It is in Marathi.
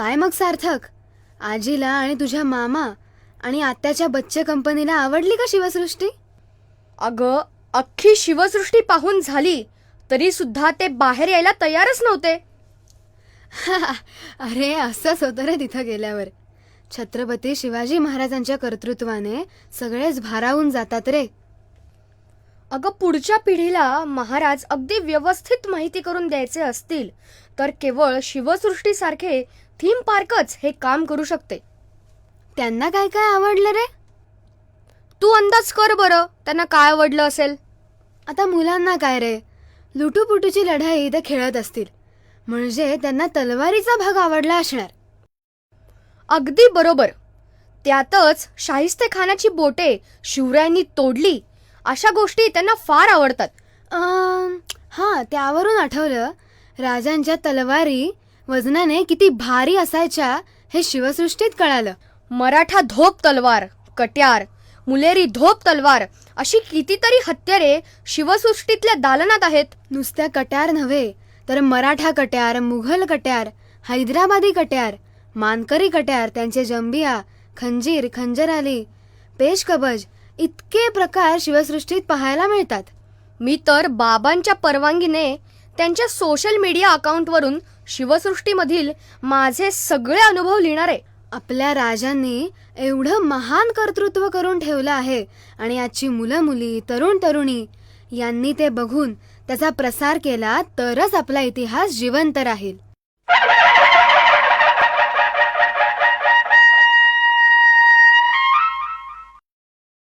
काय मग सार्थक? आजीला आणि तुझ्या मामा आणि आत्याच्या बच्चे कंपनीला आवडली का शिवसृष्टी? अगं अख्खी शिवसृष्टी पाहून झाली तरी सुद्धा ते बाहेर यायला तयारच नव्हते. अरे असंच होतं रे तिथं गेल्यावर. छत्रपती शिवाजी महाराजांच्या कर्तृत्वाने सगळेच भारावून जातात रे. अगं पुढच्या पिढीला महाराज अगदी व्यवस्थित माहिती करून द्यायचे असतील तर केवळ शिवसृष्टीसारखे थीम पार्कच हे काम करू शकते. त्यांना काय काय आवडलं रे? तू अंदाज कर बरं त्यांना काय आवडलं असेल? आता मुलांना काय रे? लुटूपुटूची लढाई ते खेळत असतील. म्हणजे त्यांना तलवारीचा भाग आवडला असणार. अगदी बरोबर. त्यातच शाहिस्ते खानाची बोटे शिवरायांनी तोडली. अशा गोष्टी त्यांना फार आवडतात. हां त्यावरून आठवलं. राजांच्या तलवारी वजनाने किती भारी असायच्या हे शिवसृष्टीत कळालं. मराठा धोप तलवार कट्यार मुलेरी धोप तलवार अशी कितीतरी हत्यारे शिवसृष्टीतल्या दालनात आहेत. नुसत्या कट्यार नव्हे तर मराठा कट्यार मुघल कट्यार हैदराबादी कट्यार मानकरी कट्यार त्यांचे जंबिया खंजीर खंजराली पेशकबज इतके प्रकार शिवसृष्टीत पाहायला मिळतात. मी तर बाबांच्या परवानगीने त्यांच्या सोशल मीडिया अकाउंटवरून शिवसृष्टीमधील माझे सगळे अनुभव लिहिणार. आहे आपल्या राजांनी एवढं महान कर्तृत्व करून ठेवलं आहे आणि आजची मुलं मुली तरुण तरुणी यांनी ते बघून त्याचा प्रसार केला तरच आपला इतिहास जिवंत राहील.